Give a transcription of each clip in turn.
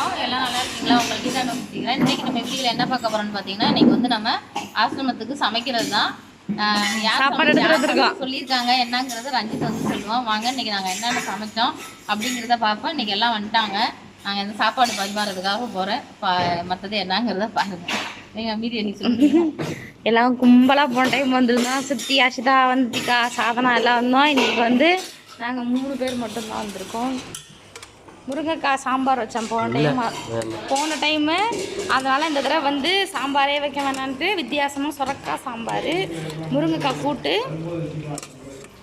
வணக்கம் எல்லாம் நல்லா இருக்கீங்களா? உங்களுக்கு கீதா நோக்கிக்கிறேன் இன்னைக்கு நம்ம வீடியோவில் என்ன பார்க்க போறோம்னு பார்த்தீங்கன்னா இன்னைக்கு வந்து நம்ம ஆசிரமத்துக்கு சமைக்கிறது தான். யார் சொல்லியிருக்காங்க என்னங்கிறத ரஞ்சித் வந்து சொல்லுவோம் வாங்க இன்னைக்கு நாங்கள் என்னென்ன சமைச்சோம் அப்படிங்கிறத பார்ப்போம். இன்னைக்கு எல்லாம் வந்துட்டாங்க. நாங்கள் இந்த சாப்பாடு பரிமாறதுக்காக போகிறேன் பா மற்றது என்னங்கிறத பாருங்க. நீங்கள் மீதி நீ சொல்லுங்க. எல்லாம் கும்பலாக போன டைம் வந்திருந்தோம். சித்தி அஷிதா வந்திகா சாதனா எல்லாம் வந்தோம். இன்னைக்கு வந்து நாங்கள் மூணு பேர் மட்டும்தான் வந்திருக்கோம். முருங்கைக்காய் சாம்பார் வச்சோம் போன டைம் போன டைமு அதனால் இந்த தடவை வந்து சாம்பாரே வைக்க வேணான்ட்டு வித்தியாசமாக சுரக்காய் சாம்பார் முருங்கைக்காய் கூட்டு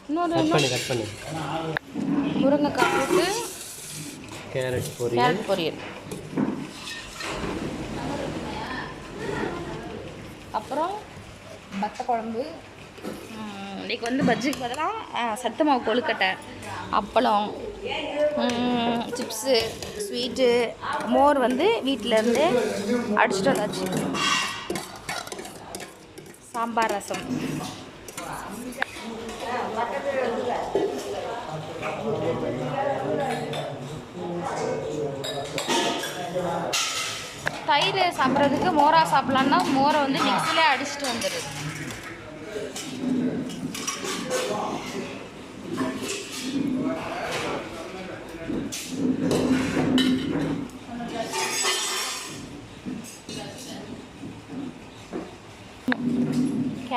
இன்னொரு முருங்கைக்காய் கூட்டு கேரட் பொரியல். கேரட் பொரியல். அப்புறம் பத்த குழம்பு. ம், இன்னைக்கு வந்து பஜ்ஜிக்கு பதிலாக சத்து மாவு கொழுக்கட்டை அப்பளம் சிப்ஸு ஸ்வீட்டு மோர் வந்து வீட்டிலேருந்து அடிச்சிட்டு வந்தாச்சு. சாம்பார் ரசம். தயிர் சாப்பிட்றதுக்கு மோரா சாப்பிட்லான்னா மோரை வந்து மிக்சிலே அடிச்சுட்டு வந்துடுது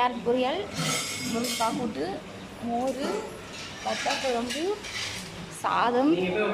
கேரட் பொரியல் முருங்கைக்காய் கூட்டு மோர் வத்தல் குழம்பு சாதம். நீங்க போய்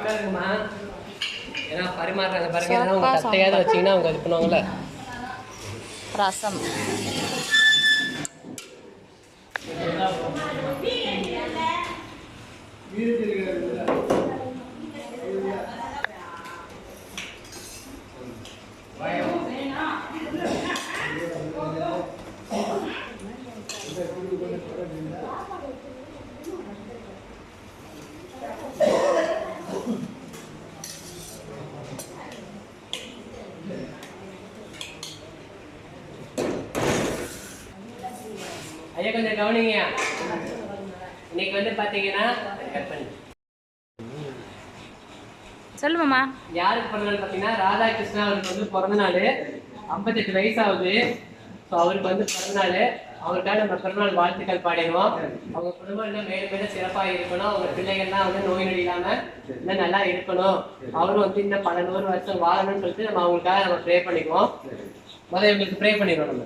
கவனிங்க. இன்னைக்கு வந்து பண்ணு சொல்லுமாம்மா யாருக்கு பிறந்த நாள் பார்த்தீங்கன்னா ராதாகிருஷ்ணா அவருக்கு வந்து பிறந்த நாள். ஐம்பத்தெட்டு வயசு ஆகுது ஸோ அவருக்கு வந்து பிறந்த நாள். அவருக்காக நம்ம பிறந்தநாள் வாழ்த்துக்கள் பாடிடுவோம். அவங்க குடும்பம் இன்னும் மேலும் மேலும் சிறப்பாக இருக்கணும். அவங்க பிள்ளைகள்லாம் வந்து நோய் நொடி இல்லாம இன்னும் நல்லா இருக்கணும். அவரும் வந்து இன்னும் பல நூறு வருஷம் வாழணும்னு சொல்லிட்டு நம்ம அவங்களுக்காக நம்ம ப்ரே பண்ணிக்குவோம். முதல்ல இவங்களுக்கு ப்ரே பண்ணிடுவோம் நம்ம.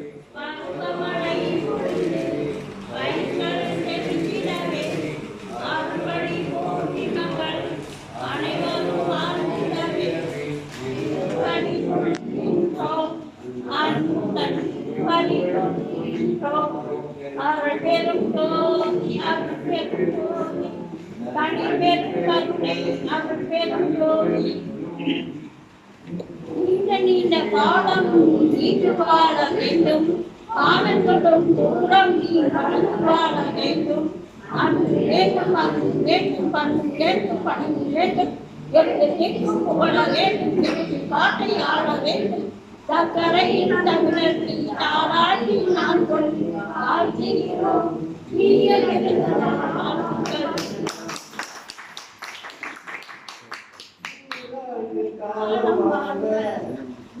நீண்ட நீண்ட காலம் நீண்டு வாழ வேண்டும் காலங்களும் தூரம் நீ கடந்து வாழ வேண்டும் அன்று வேண்டும் அன்று வேண்டும் வேண்டும் பணம் வேண்டும் எனக்கு புகழ வேண்டும் எனக்கு காட்டை ஆள வேண்டும் சக்கரையின் தமிழர்கள் நான் கொண்டு ஆழ்த்துகிறோம் காலம் வாழ்க நோய் நொடி இல்லாமல் வாழ்க நூறாண்டு காலம் வாழ்க நோய் நொடி இல்லாமல் வாழ்க உருவாத மன்ன புகழோடு உலகாண்ட புலவர் தமிழோடு நூறாண்டு காலம் வாழ்க நோய் நொடி இல்லாமல் வாழ்க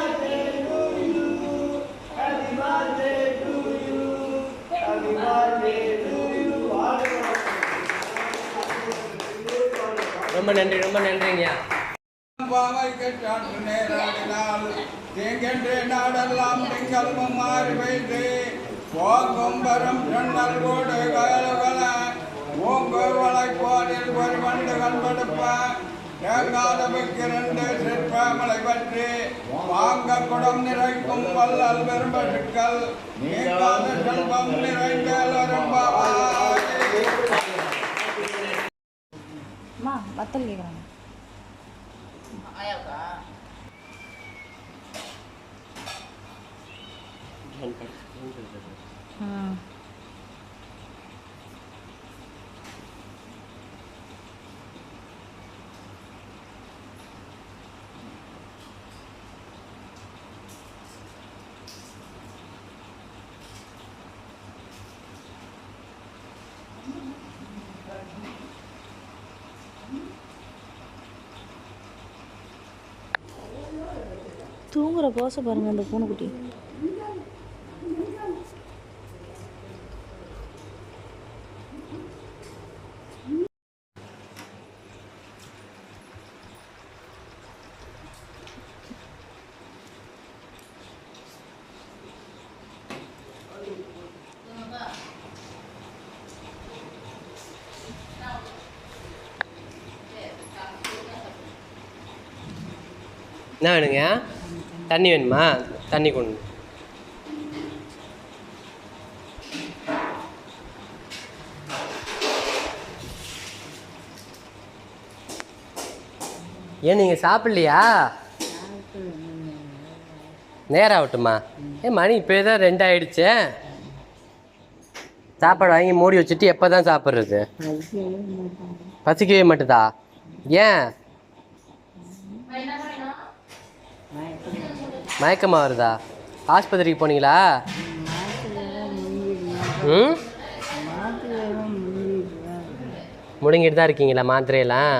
ரொம்ப நன்றி ரொம்ப நன்றிங்க. பாவைக்கு நாடெல்லாம் திங்களும் மாறி வைத்து போக்கும் சொன்னல் கூடு கயலுகள ஓங்கு போரில் ஒரு வண்டு கண்படுப்ப தேங்காதவுக்கு இரண்டு சிற்பமலை பற்றி வாங்க குடம் நிறைக்கும் வல்லல் பெரும்பட்டுக்கள் நீங்காத செல்வம் நிறைந்த அம்மா வத்தல் கேட்குறாங்க ஆயாவுக்கா தூங்குற போசை பாருங்க அந்த பூனைக்குட்டி. என்ன வேணுங்க? தண்ணி வேணுமா? தண்ணி கொண்டு. ஏன் நீங்கள் சாப்பிட்லையா? நேரம் ஆகட்டுமா. ஏன் மணி இப்போ தான் ரெண்டு ஆயிடுச்சே. சாப்பாடு வாங்கி மூடி வச்சுட்டு எப்போ தான் சாப்பிட்றது? பசிக்கவே மாட்டுதா? ஏன்? மயக்கமாக வருதா? ஆஸ்பத்திரிக்கு போனீங்களா? ம்? முடிங்கிட்டு தான் இருக்கீங்களா மாத்திரையெல்லாம்?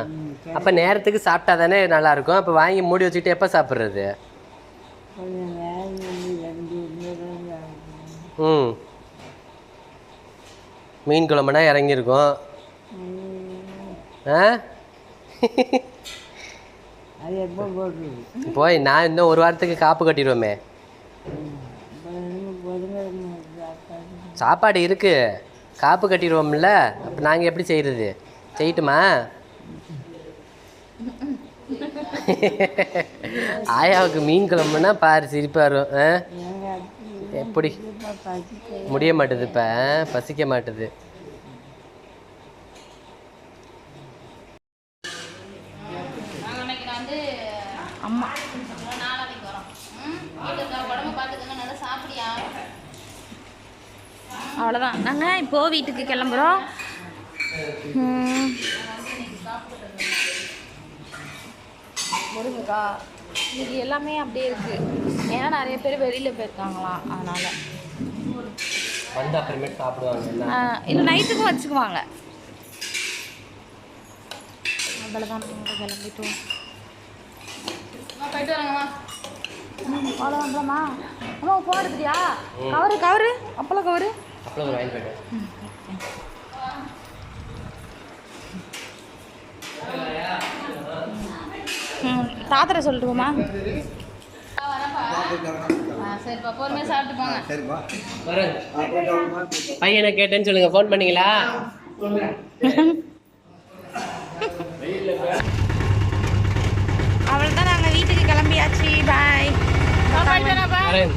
அப்போ நேரத்துக்கு சாப்பிட்டா தானே நல்லாயிருக்கும். அப்போ வாங்கி மூடி வச்சுட்டு எப்போ சாப்பிட்றது? ம். மீன் குழம்புனா இறங்கியிருக்கும். ஆ? போய் நான் இன்னும் ஒரு வாரத்துக்கு காப்பு கட்டிடுவோமே. சாப்பாடு இருக்கு. காப்பு கட்டிடுவோம்ல. அப்போ நாங்கள் எப்படி செய்கிறது செய்யட்டுமா? ஆயாவுக்கு மீன் குழம்புனா பாரு சிரிப்பா வரும். ஆ? எப்படி? முடிய மாட்டுது இப்போ. பசிக்க மாட்டுது நாங்கள் அன்னைக்கு நான் வந்து அம்மா நாளைக்கு வரோம் ம் வீட்டில் இருக்க உடம்பு பார்த்துக்கங்க நல்லா சாப்பிடியா அவ்வளோதான் நாங்கள் இப்போ வீட்டுக்கு கிளம்புறோம். முருங்கக்கா இது எல்லாமே அப்படியே இருக்கு. ஏன்னா நிறைய பேர் வெளியில் போயிருக்காங்களாம் அதனால. வந்து அப்புறமேட்டு சாப்பிடுவாங்க. என்ன இல்லை நைட்டுக்கும் வச்சுக்குவாங்க. அவ்வளோதான் கிளம்பிட்டோம். போயிட்டு வரேங்கம்மா அவ்வளோதான் போலாமா அம்மா எடுத்துட்டியா? Cover cover. அப்பளம் கவரு. அப்புறம் ஒரு வாங்கி போயிட்டேன் ம் தாத்தரை சொல்லிட்டு போமா ஆ, வரேன்ப்பா ஆ சரிப்பா பொறுமையாக சாப்பிட்டு போங்க. சரிப்பா. வரேன். பையனை கேட்டேன்னு சொல்லுங்க. ஃபோன் பண்ணீங்களா? அவ்வளோதான் நாங்கள் வீட்டுக்கு கிளம்பியாச்சு. பாய் போயிட்டு வரேன்.